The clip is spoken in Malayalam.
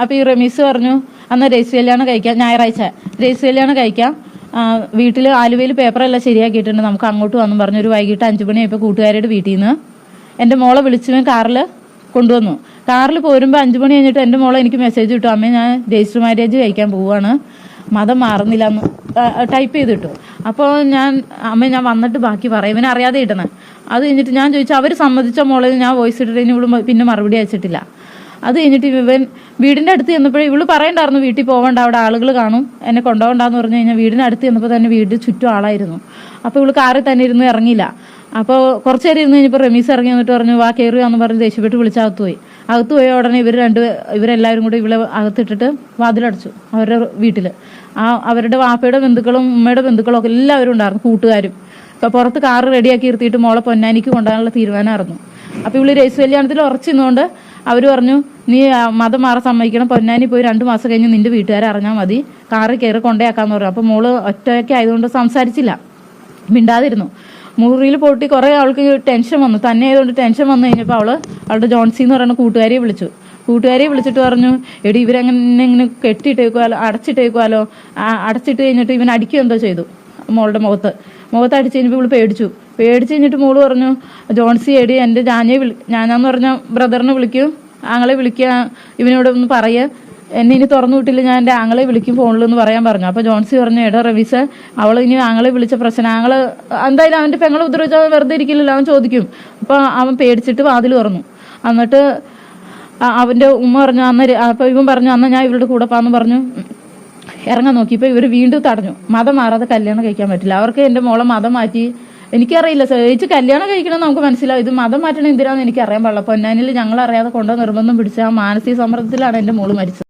അപ്പൊ ഈ റമീസ് പറഞ്ഞു അന്ന് രജിസ്റ്റർ കല്യാണം കഴിക്കാം. ഞായറാഴ്ച രജിസ്റ്റർ കല്യാണം കഴിക്കാം. വീട്ടിൽ ആലുവയിൽ പേപ്പറെല്ലാം ശരിയാക്കിയിട്ടുണ്ട്. നമുക്ക് അങ്ങോട്ട് വന്നു. പറഞ്ഞു ഒരു വൈകിട്ട് അഞ്ചു മണിയായപ്പോൾ കൂട്ടുകാരുടെ വീട്ടിൽ നിന്ന് എന്റെ മോളെ വിളിച്ചു കാറിൽ കൊണ്ടുവന്നു. കാറിൽ പോരുമ്പോൾ അഞ്ചു മണി കഴിഞ്ഞിട്ട് എന്റെ മോളെ എനിക്ക് മെസ്സേജ് കിട്ടും അമ്മേ ഞാൻ രജിസ്റ്റർ മാര്യേജ് കഴിക്കാൻ പോവുകയാണ്. മതം മാറുന്നില്ല എന്ന് ടൈപ്പ് ചെയ്ത് കിട്ടും അപ്പോൾ ഞാൻ അമ്മ ഞാൻ വന്നിട്ട് ബാക്കി പറയും. ഇവനെ അറിയാതെ ഇടണേ. അത് കഴിഞ്ഞിട്ട് ഞാൻ ചോദിച്ചു അവർ സമ്മതിച്ച മോളെ? ഞാൻ വോയിസ് ഇട്ടിട്ട് ഇനി ഇവിടെ പിന്നെ മറുപടി അയച്ചിട്ടില്ല. അത് കഴിഞ്ഞിട്ട് ഇവൻ വീടിന്റെ അടുത്ത് ചെന്നപ്പോഴേ ഇവൾ പറയണ്ടായിരുന്നു വീട്ടിൽ പോകണ്ട അവിടെ ആളുകൾ കാണും എന്നെ കൊണ്ടുപോകണ്ടെന്ന് പറഞ്ഞു കഴിഞ്ഞാൽ വീടിന്റെ അടുത്ത് ചെന്നപ്പോൾ തന്നെ വീട് ചുറ്റും ആളായിരുന്നു. അപ്പോൾ ഇവൾ കാറിൽ തന്നെ ഇരുന്ന് ഇറങ്ങിയില്ല. അപ്പോൾ കുറച്ച് നേരം ഇരുന്ന് കഴിഞ്ഞപ്പോൾ റമീസ് ഇറങ്ങി വന്നിട്ട് പറഞ്ഞു വാ കയറുകയെന്ന് പറഞ്ഞ് ദേഷ്യപ്പെട്ട് വിളിച്ച് അകത്ത് പോയി. അകത്ത് പോയ ഉടനെ ഇവർ രണ്ട് ഇവരെല്ലാവരും കൂടി ഇവളെ അകത്തിട്ടിട്ട് വാതിലടച്ചു അവരുടെ വീട്ടിൽ ആ അവരുടെ വാപ്പയുടെ ബന്ധുക്കളും ഉമ്മയുടെ ബന്ധുക്കളും ഒക്കെ എല്ലാവരും ഉണ്ടായിരുന്നു കൂട്ടുകാരും. അപ്പോൾ പുറത്ത് കാറ് റെഡിയാക്കി ഇരുത്തിയിട്ട് മോളെ പൊന്നാനിക്ക് കൊണ്ടുപോകാനുള്ള തീരുമാനമായിരുന്നു. അപ്പൊ ഇവൾ രജിസ് കല്യാണത്തിൽ ഉറച്ചിരുന്നുകൊണ്ട് അവർ പറഞ്ഞു നീ മതം മാറാൻ സമ്മതിക്കണം. പൊന്നാനി പോയി രണ്ട് മാസം കഴിഞ്ഞ് നിന്റെ വീട്ടുകാരെ അറിഞ്ഞാൽ മതി. കാറിൽ കയറി കൊണ്ടേക്കാന്ന് പറഞ്ഞു. അപ്പൊ മോൾ ഒറ്റയ്ക്ക് ആയതുകൊണ്ട് സംസാരിച്ചില്ല. മിണ്ടാതിരുന്നു. മുറിയിൽ പോയിട്ട് കുറേ അവൾക്ക് ടെൻഷൻ വന്നു. തന്നെ ആയതുകൊണ്ട് ടെൻഷൻ വന്നു കഴിഞ്ഞപ്പോൾ അവൾ അവളുടെ ജോൺസി എന്ന് പറയുന്ന കൂട്ടുകാരിയെ വിളിച്ചു. കൂട്ടുകാരിയെ വിളിച്ചിട്ട് പറഞ്ഞു എടി ഇവരങ്ങനെ ഇങ്ങനെ കെട്ടിയിട്ടേക്കുവാലോ അടച്ചിട്ടേക്കുവാലോ? അടച്ചിട്ട് കഴിഞ്ഞിട്ട് ഇവൻ അടിക്കുക എന്തോ ചെയ്തു? മോളുടെ മുഖത്ത്. മുഖത്ത് അടിച്ച് കഴിഞ്ഞപ്പോൾ ഇവൾ പേടിച്ചു. പേടിച്ച് കഴിഞ്ഞിട്ട് മോൾ പറഞ്ഞു ജോൺസി എടി എന്റെ ഞാനെ വിളി ഞാനാന്ന് പറഞ്ഞ ബ്രദറിനെ വിളിക്കും. ആങ്ങളെ വിളിക്കുക ഇവനോട് ഒന്ന് പറയുക എന്നെ ഇനി തുറന്നു വിട്ടില്ല ഞാൻ എന്റെ ആങ്ങളെ വിളിക്കും ഫോണിൽ എന്ന് പറയാൻ പറഞ്ഞു. അപ്പൊ ജോൺസി പറഞ്ഞു എടാ റവീസ് അവൾ ഇനി ആങ്ങളെ വിളിച്ച പ്രശ്നം ആങ്ങൾ എന്തായാലും അവന്റെ പെങ്ങളെ ഉപദ്രവിച്ചാൽ വെറുതെ ഇരിക്കില്ലല്ലോ അവൻ ചോദിക്കും. അപ്പൊ അവൻ പേടിച്ചിട്ട് വാതിൽ തുറന്നു. എന്നിട്ട് അവന്റെ ഉമ്മ പറഞ്ഞു അന്ന് അപ്പൊ ഇവൻ പറഞ്ഞു അന്ന് ഞാൻ ഇവരുടെ കൂടെ പാന്ന് പറഞ്ഞു. ഇറങ്ങാൻ നോക്കിയപ്പോൾ ഇവർ വീണ്ടും തടഞ്ഞു. മതം മാറാതെ കല്യാണം കഴിക്കാൻ പറ്റില്ല. അവർക്ക് എന്റെ മോളെ മതം മാറ്റി എനിക്കറിയില്ല. ചേച്ചി കല്യാണം കഴിക്കണം നമുക്ക് മനസ്സിലാവും. ഇത് മതം മാറ്റണം എന്തിനാന്ന് എനിക്ക് അറിയാൻ പാടില്ല. പൊന്നാനിൽ ഞങ്ങൾ അറിയാതെ കൊണ്ടോ നിർബന്ധം പിടിച്ച ആ മാനസിക സമ്മർദ്ദത്തിലാണ് എന്റെ മോൾ മരിച്ചത്.